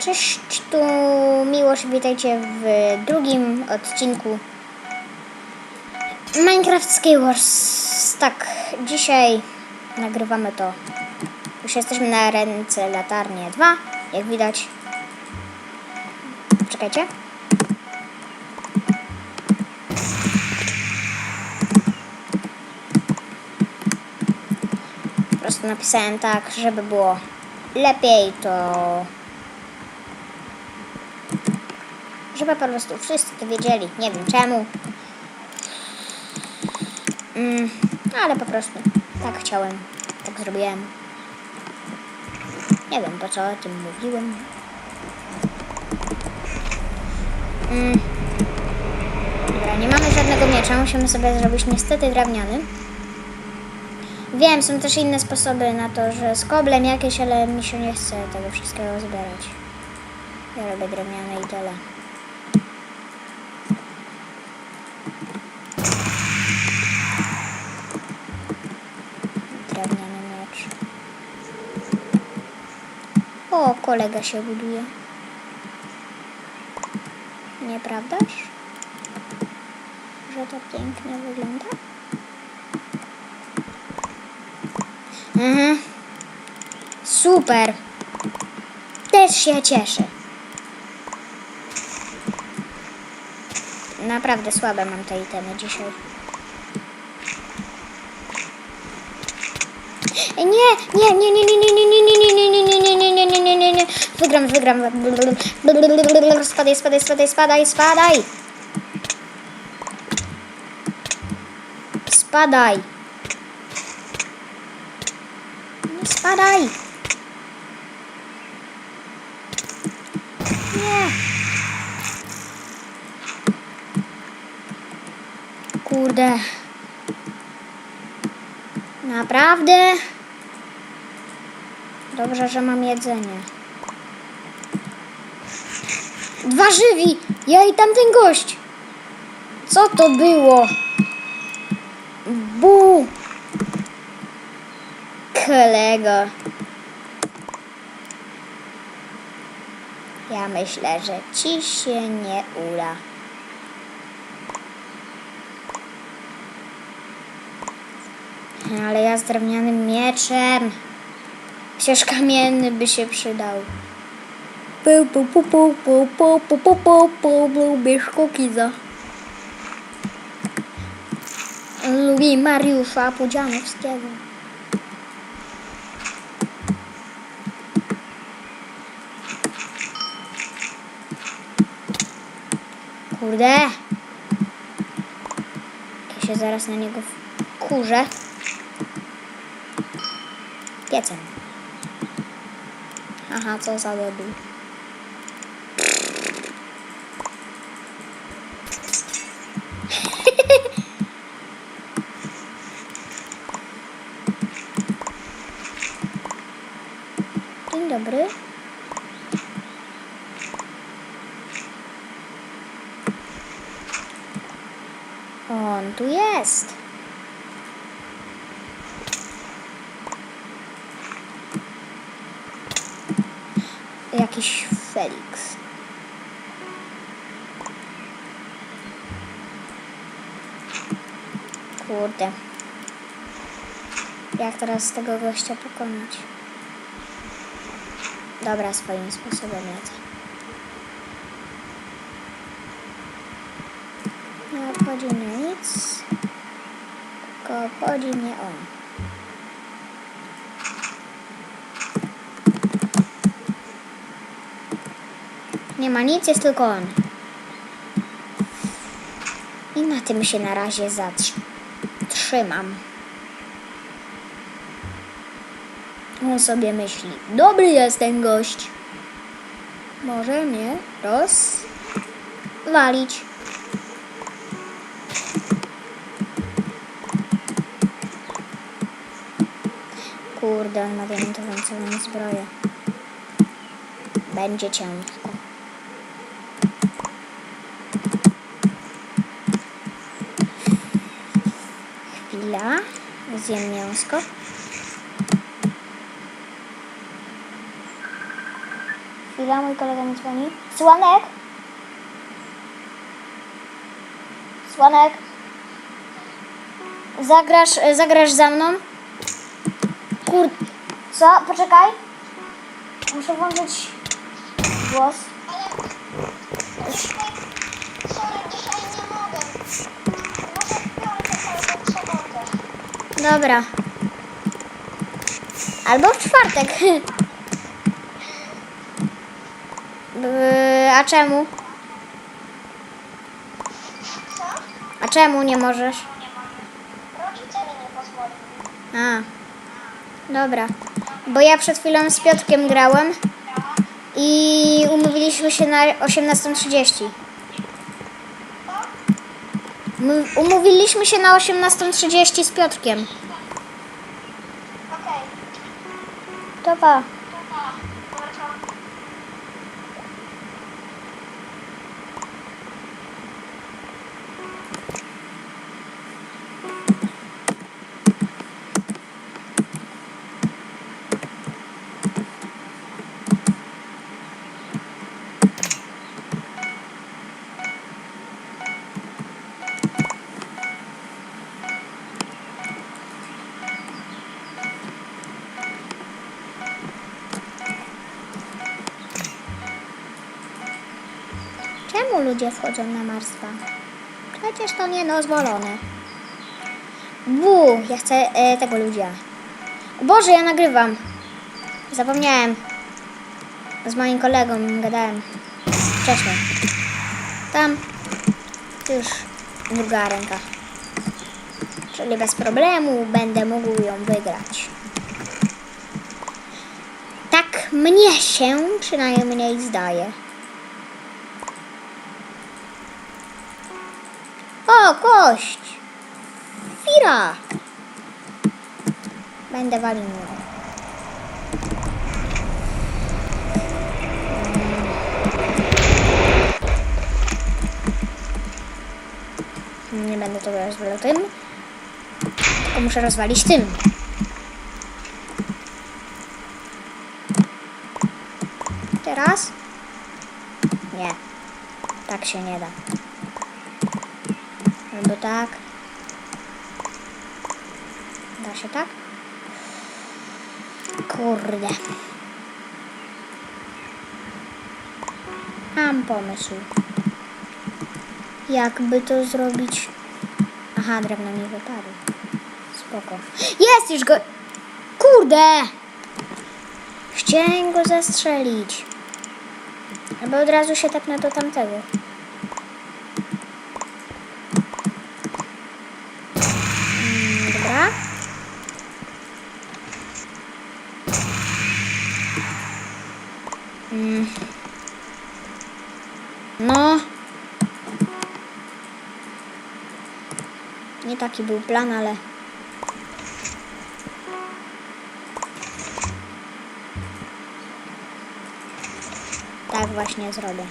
Cześć, tu Miłosz, witajcie w drugim odcinku Minecraft Skywars. Tak, dzisiaj nagrywamy to. Już jesteśmy na ręce latarnie 2, jak widać. Czekajcie. Po prostu napisałem tak, żeby było lepiej, to żeby po prostu wszyscy to wiedzieli. Nie wiem czemu. Mm, ale po prostu tak chciałem, tak zrobiłem. Nie wiem po co o tym mówiłem. Mm. Dobra, nie mamy żadnego miecza, musimy sobie zrobić niestety drewniany. Wiem, są też inne sposoby na to, że z koblem jakieś, ale mi się nie chce tego wszystkiego zbierać. Ja robię drewniane i tyle. Drewniany miecz. O, kolega się buduje. Nieprawdaż? Że to pięknie wygląda? Mhm. Super. Też się cieszę. Naprawdę słabe mam te itemy dzisiaj. Nie, nie, nie, nie, nie, nie, nie, nie, nie, nie, nie, nie, nie, nie, nie, nie, nie, nie. Wygram, wygram. Spadaj, spadaj, spadaj, spadaj, spadaj. Spadaj. Nie spadaj. Nie. Kurde. Naprawdę? Dobrze, że mam jedzenie. Dwa żywi! Ja i tamten gość! Co to było? Bu! Kolego. Ja myślę, że ci się nie uda. Ale ja z drewnianym mieczem. Przecież kamienny by się przydał. Pu, pu, pu, pu, pu, pu, pu, pu, pu, pu, Lubisz kukiza. Lubi Mariusza Pudzianowskiego. Kurde. Ja się zaraz na niego wkurzę. Piecem. Aha, co. Dzień dobry. On tu jest. Jakiś Felix. Kurde. Jak teraz tego gościa pokonać? Dobra, swoim sposobem lecę. Nie obchodzi mnie nic. Tylko obchodzi mnie on. Nie ma nic, jest tylko on. I na tym się na razie zatrzymam. On sobie myśli, dobry jest ten gość. Może mnie rozwalić. Kurde, on ma diamentową całą zbroję. Będzie ciężko. Chwila. Zjem mięsko. Chwila, mój kolega mi dzwoni. Słanek? Słanek? Zagrasz, zagrasz za mną? Kur... Co? Poczekaj. Muszę włączyć głos. Ale Dobra. Albo w czwartek. B- A czemu? A czemu nie możesz? Rodzice mi nie pozwolili. A. Dobra. Bo ja przed chwilą z Piotrkiem grałem i umówiliśmy się na 18.30. My- Umówiliśmy się na 18.30 z Piotrkiem. Okej. To pa. Ludzie wchodzą na marstwa? Przecież to nie dozwolone. Bu, ja chcę e, tego ludzia. Boże, ja nagrywam. Zapomniałem. Z moim kolegą gadałem wcześniej. Tam już druga ręka. Czyli bez problemu będę mógł ją wygrać. Tak mnie się przynajmniej zdaje. O, kość! Fira! Będę walił. Mm. Nie będę tego rozwalał tym. Tylko muszę rozwalić tym. Teraz? Nie. Tak się nie da. Albo tak. Da się tak? Kurde. Mam pomysł. Jakby to zrobić? Aha, drewno mi wypadło. Spoko. Jest już go... Kurde! Chciałem go zastrzelić. Albo od razu się tepnę do tamtego. Mm, Dobra. Mm. No. Nie taki był plan, ale. Tak właśnie zrobię.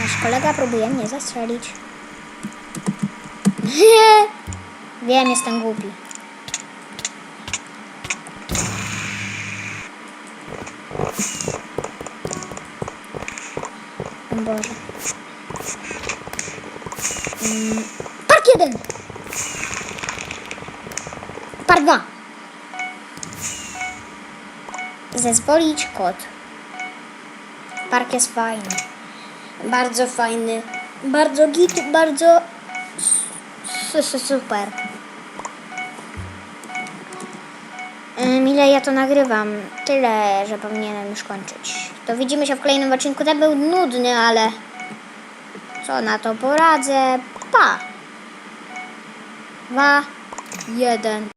Nasz kolega próbuje mnie zastrzelić. Wiem, jestem głupi. Boże. Mm, Park jeden! Park dwa! Zezwolić kod. Park jest fajny. Bardzo fajny. Bardzo git, bardzo su- su- super. Ym, Ile ja to nagrywam? Tyle, że powinienem już kończyć. To widzimy się w kolejnym odcinku. Ten był nudny, ale co na to poradzę? Pa! Dwa, jeden.